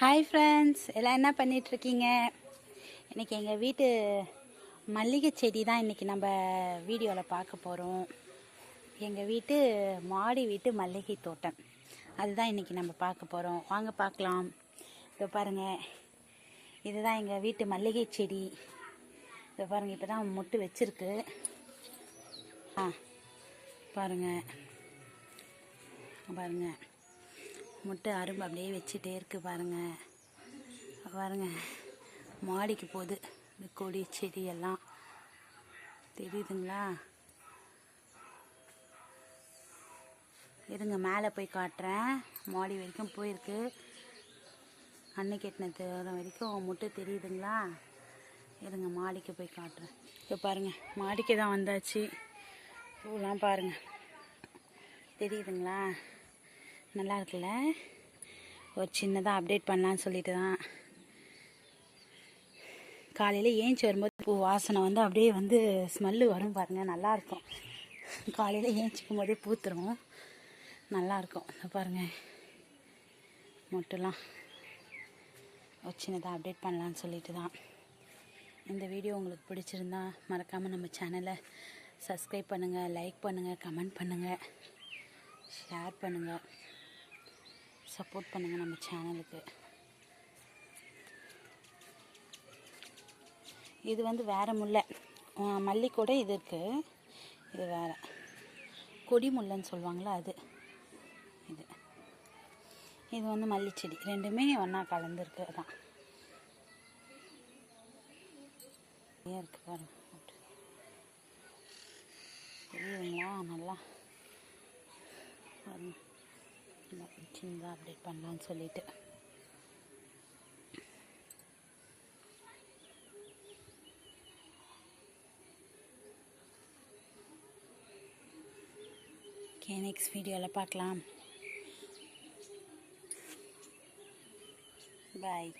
Hi friends எல்லாம் என்ன பண்ணிகிட்ருக்கீங்க இன்றைக்கி எங்கள் வீட்டு மல்லிகை செடி தான் இன்றைக்கி நம்ம வீடியோவில் பார்க்க போகிறோம் எங்கள் வீட்டு மாடி வீட்டு மல்லிகை தோட்டம். அதுதான் இன்றைக்கி நம்ம பார்க்க போகிறோம் வாங்க பார்க்கலாம். இதை பாருங்கள் இதுதான் எங்கள் வீட்டு மல்லிகை செடி. இதை பாருங்கள் இப்போ தான் மொட்டு வச்சுருக்கு. ஆ பாருங்கள் பாருங்கள் முட்டை அரும்பு அப்படியே வச்சுட்டே இருக்கு பாருங்கள் பாருங்கள் மாடிக்கு போகுது. இந்த கொடி செடி எல்லாம். தெரியுதுங்களா? இருங்க மேலே போய் காட்டுறேன். மாடி வரைக்கும் போயிருக்கு. அன்னைக்கு எட்டினது வரைக்கும் முட்டை தெரியுதுங்களா? இருங்க மாடிக்கு போய் காட்டுறேன். இப்போ பாருங்கள் மாடிக்கு தான் வந்தாச்சு. பூலாம் பாருங்கள் தெரியுதுங்களா? நல்லா இருக்குல்ல ஒரு சின்னதாக அப்டேட் பண்ணலான்னு சொல்லிட்டு தான். காலையில் ஏஞ்சி வரும்போது பூ வாசனை வந்து அப்படியே வந்து ஸ்மெல்லு வரும் பாருங்கள் நல்லாயிருக்கும் காலையில் ஏஞ்சிக்கும் போதே பூத்துரும் நல்லாயிருக்கும் இந்த பாருங்கள் மொட்டெல்லாம். ஒரு சின்னதாக அப்டேட் பண்ணலான்னு சொல்லிட்டு தான். இந்த வீடியோ உங்களுக்கு பிடிச்சிருந்தா மறக்காமல் நம்ம சேனலை சப்ஸ்கிரைப் பண்ணுங்கள் லைக் பண்ணுங்கள் கமெண்ட் பண்ணுங்கள் ஷேர் பண்ணுங்கள் சப்போர்ட் பண்ணுங்கள் நம்ம சேனலுக்கு இது வந்து வேறு முல்லை. அஹ் மல்லி கூட இது இருக்குது இது வேறு. கொடி முல்லைன்னு சொல்லுவாங்களா அது. இது. இது வந்து மல்லிச்செடி. ரெண்டுமே ஒன்றா கலந்துருக்கு அதான். இருக்கு இருக்குது பாருங்க தெரியுதுங்களா? நல்லா. பாருங்க சின்னதாக அப்டேட் பண்ணலான்னு சொல்லிட்டு. ஓகே நெக்ஸ்ட் வீடியோவில் பார்க்கலாம். பாய்